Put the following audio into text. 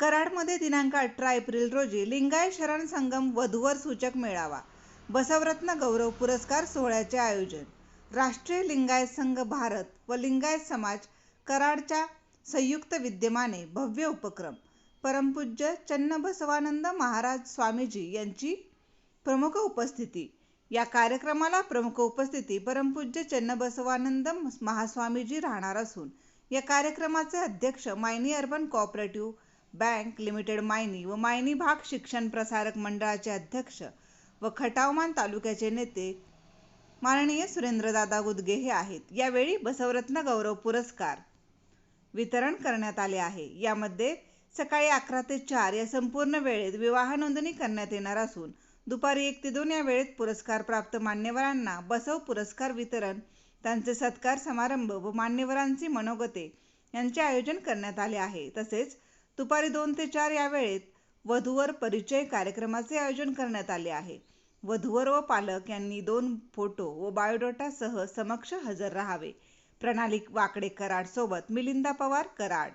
कराडमध्ये दिनांक अठरा एप्रिल रोजी लिंगायत शरण संगम वधूवर सूचक मेळावा. बसवरत्न गौरव पुरस्कार सोहळ्याचे आयोजन. राष्ट्रीय लिंगायत संघ भारत व लिंगायत समाज कराडच्या संयुक्त विद्यमाने भव्य उपक्रम. परमपूज्य चन्नबसवानंद महाराज स्वामीजी यांची प्रमुख उपस्थिती. या कार्यक्रमाला प्रमुख उपस्थिती परमपूज्य चन्नबसवानंद महास्वामीजी राहणार असून या कार्यक्रमाचे अध्यक्ष Mayani urban cooperative bank limited Mayani व मायनी भाग शिक्षण प्रसारक मंडळाचे अध्यक्ष व खटावमान तालुक्याचे नेते माननीय सुरेंद्रदादा गुदगे हे आहेत. यावेळी बसवरत्न गौरव पुरस्कार वितरण करण्यात आले आहे. यामध्ये सकाळी अकरा ते चार या संपूर्ण वेळेत विवाह नोंदणी करण्यात येणार असून दुपारी एक ते दोन या वेळेत पुरस्कार प्राप्त मान्यवरांना बसव पुरस्कार वितरण त्यांचे सत्कार समारंभ व मान्यवरांची मनोगते यांचे आयोजन करण्यात आले आहे. तसेच दुपारी दोन ते चार या वेळेत वधूवर परिचय कार्यक्रमाचे आयोजन करण्यात आले आहे. वधूवर व पालक यांनी दोन फोटो व बायोडोटासह समक्ष हजर राहावे. प्रणाली वाकडे कराड सोबत मिलिंदा पवार कराड.